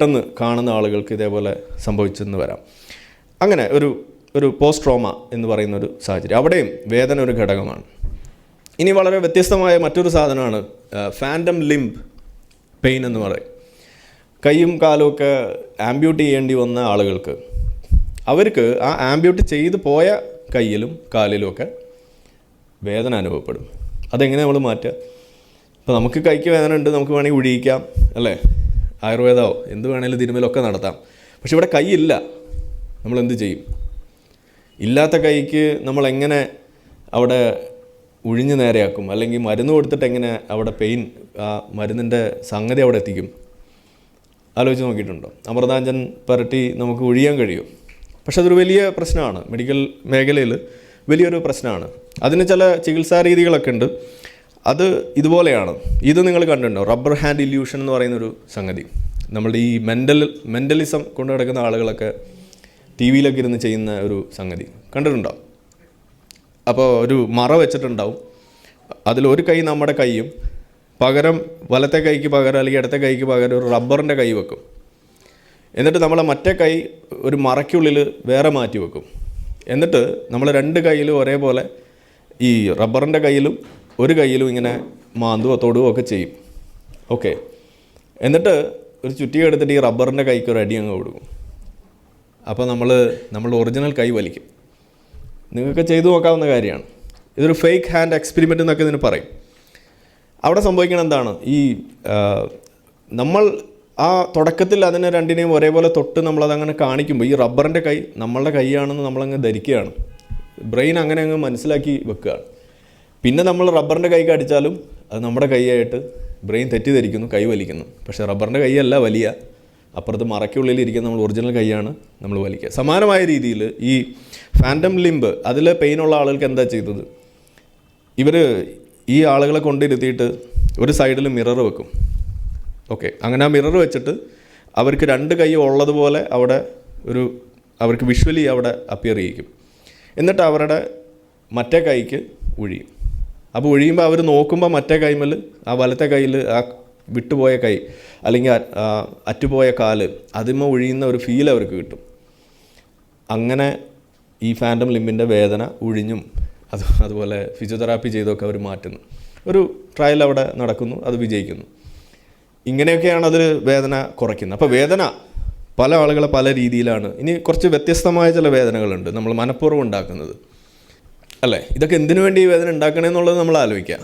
പെട്ടെന്ന് കാണുന്ന ആളുകൾക്ക് ഇതേപോലെ സംഭവിച്ചെന്ന് വരാം. അങ്ങനെ ഒരു ഒരു പോസ്റ്റ് ട്രോമ എന്ന് പറയുന്ന ഒരു സാഹചര്യം. അവിടെയും വേദന ഒരു ഘടകമാണ്. ഇനി വളരെ വ്യത്യസ്തമായ മറ്റൊരു സാധനമാണ് ഫാൻഡം ലിംബ് പെയിൻ എന്ന് പറയും. കൈയും കാലും ഒക്കെ ആംബ്യൂട്ട് ചെയ്യേണ്ടി വന്ന ആളുകൾക്ക് അവർക്ക് ആ ആംബ്യൂട്ട് ചെയ്ത് പോയ കയ്യിലും കാലിലുമൊക്കെ വേദന അനുഭവപ്പെടും. അതെങ്ങനെ നമ്മൾ മാറ്റുക? ഇപ്പോൾ നമുക്ക് കൈക്ക് വേദന ഉണ്ട് നമുക്ക് വേണമെങ്കിൽ ഉഴിയിക്കാം അല്ലേ? ആയുർവേദമോ എന്ത് വേണേലും തിരുമലൊക്കെ നടത്താം. പക്ഷെ ഇവിടെ കൈയില്ല. നമ്മൾ എന്ത് ചെയ്യും? ഇല്ലാത്ത കൈക്ക് നമ്മൾ എങ്ങനെ അവിടെ ഉഴിഞ്ഞു നേരെയാക്കും? അല്ലെങ്കിൽ മരുന്ന് കൊടുത്തിട്ട് എങ്ങനെ അവിടെ പെയിൻ ആ മരുന്നിന്റെ സംഗതി അവിടെ എത്തിക്കും? ആലോചിച്ച് നോക്കിയിട്ടുണ്ടോ? അമൃതാഞ്ചൻ പുരട്ടി നമുക്ക് ഒഴിയാൻ കഴിയും. പക്ഷെ അതൊരു വലിയ പ്രശ്നമാണ്. മെഡിക്കൽ മേഖലയിൽ വലിയൊരു പ്രശ്നമാണ്. അതിന് ചില ചികിത്സാ രീതികളൊക്കെ ഉണ്ട്. അത് ഇതുപോലെയാണ്. ഇത് നിങ്ങൾ കണ്ടിട്ടുണ്ടോ? റബ്ബർ ഹാൻഡ് ഇല്യൂഷൻ എന്ന് പറയുന്നൊരു സംഗതി. നമ്മളുടെ ഈ മെന്റൽ മെന്റലിസം കൊണ്ട് നടക്കുന്ന ആളുകളൊക്കെ ടി വിയിലൊക്കെ ഇരുന്ന് ചെയ്യുന്ന ഒരു സംഗതി. കണ്ടിട്ടുണ്ടോ? അപ്പോൾ ഒരു മറ വെച്ചിട്ടുണ്ടാവും. അതിലൊരു കൈ നമ്മുടെ കൈയും പകരം വലത്തെ കൈക്ക് പകരം അല്ലെങ്കിൽ ഇടത്തെ കൈക്ക് പകരം ഒരു റബ്ബറിന്റെ കൈ വെക്കും. എന്നിട്ട് നമ്മളെ മറ്റേ കൈ ഒരു മറയ്ക്കുള്ളിൽ വേറെ മാറ്റി വെക്കും. എന്നിട്ട് നമ്മൾ രണ്ട് കൈയിലും ഒരേപോലെ ഈ റബ്ബറിന്റെ കയ്യിലും ഒരു കയ്യിലും ഇങ്ങനെ മാന്തുവോ തൊടുവോ ഒക്കെ ചെയ്യും. ഓക്കെ എന്നിട്ട് ഒരു ചുറ്റി എടുത്തിട്ട് ഈ റബ്ബറിന്റെ കൈക്ക് ഒരു അടി അങ്ങ് കൊടുക്കും. അപ്പോൾ നമ്മൾ നമ്മൾ ഒറിജിനൽ കൈ വലിക്കും. നിങ്ങൾക്ക് ചെയ്തു നോക്കാവുന്ന കാര്യമാണ്. ഇതൊരു ഫേക്ക് ഹാൻഡ് എക്സ്പെരിമെന്റ് എന്നൊക്കെ ഇതിന് പറയും. അവിടെ സംഭവിക്കണം എന്താണ്? ഈ നമ്മൾ ആ തുടക്കത്തിൽ അതിനെ രണ്ടിനെയും ഒരേപോലെ തൊട്ട് നമ്മളതങ്ങനെ കാണിക്കുമ്പോൾ ഈ റബ്ബറിന്റെ കൈ നമ്മളുടെ കൈയാണെന്ന് നമ്മളങ്ങ് ധരിക്കുകയാണ്. ബ്രെയിൻ അങ്ങനെ അങ്ങ് മനസ്സിലാക്കി വെക്കുകയാണ്. പിന്നെ നമ്മൾ റബ്ബറിന്റെ കൈ കടിച്ചാലും അത് നമ്മുടെ കൈയായിട്ട് ബ്രെയിൻ തെറ്റിദ്ധരിക്കുന്നു കൈ വലിക്കുന്നു. പക്ഷേ റബ്ബറിന്റെ കൈയല്ല വലിയ. അപ്പുറത്ത് മറയ്ക്കുള്ളിൽ ഇരിക്കുന്ന നമ്മൾ ഒറിജിനൽ കൈയാണ് നമ്മൾ വലിക്കുക. സമാനമായ രീതിയിൽ ഈ ഫാന്റം ലിംബ് അതിൽ പെയിനുള്ള ആളുകൾക്ക് എന്താ ചെയ്തത്? ഇവർ ഈ ആളുകളെ കൊണ്ടിരുത്തിയിട്ട് ഒരു സൈഡിൽ മിറർ വെക്കും. ഓക്കെ അങ്ങനെ ആ മിറർ വെച്ചിട്ട് അവർക്ക് രണ്ട് കൈ ഉള്ളതുപോലെ അവിടെ ഒരു അവർക്ക് വിഷ്വലി അവിടെ അപ്പിയർ ചെയ്യിക്കും. എന്നിട്ട് അവരുടെ മറ്റേ കൈക്ക് ഒഴിയും. അപ്പോൾ ഒഴിയുമ്പോൾ അവർ നോക്കുമ്പോൾ മറ്റേ കൈമൽ ആ വലത്തെ കയ്യിൽ ആ വിട്ടുപോയ കൈ അല്ലെങ്കിൽ അറ്റുപോയ കാൽ അതിമ ഒഴിയുന്ന ഒരു ഫീൽ അവർക്ക് കിട്ടും. അങ്ങനെ ഈ ഫാന്റം ലിമ്പിന്റെ വേദന ഒഴിഞ്ഞും അത് അതുപോലെ ഫിസിയോതെറാപ്പി ചെയ്തൊക്കെ അവർ മാറ്റുന്നു. ഒരു ട്രയൽ അവിടെ നടക്കുന്നു അത് വിജയിക്കുന്നു. ഇങ്ങനെയൊക്കെയാണ് അതിൽ വേദന കുറയ്ക്കുന്നത്. അപ്പോൾ വേദന പല ആളുകളെ പല രീതിയിലാണ്. ഇനി കുറച്ച് വ്യത്യസ്തമായ ചില വേദനകളുണ്ട്. നമ്മൾ മനഃപൂർവം ഉണ്ടാക്കുന്നത്. അല്ലേ? ഇതൊക്കെ എന്തിനു വേണ്ടി ഈ വേദന ഉണ്ടാക്കണമെന്നുള്ളത് നമ്മൾ ആലോചിക്കുക.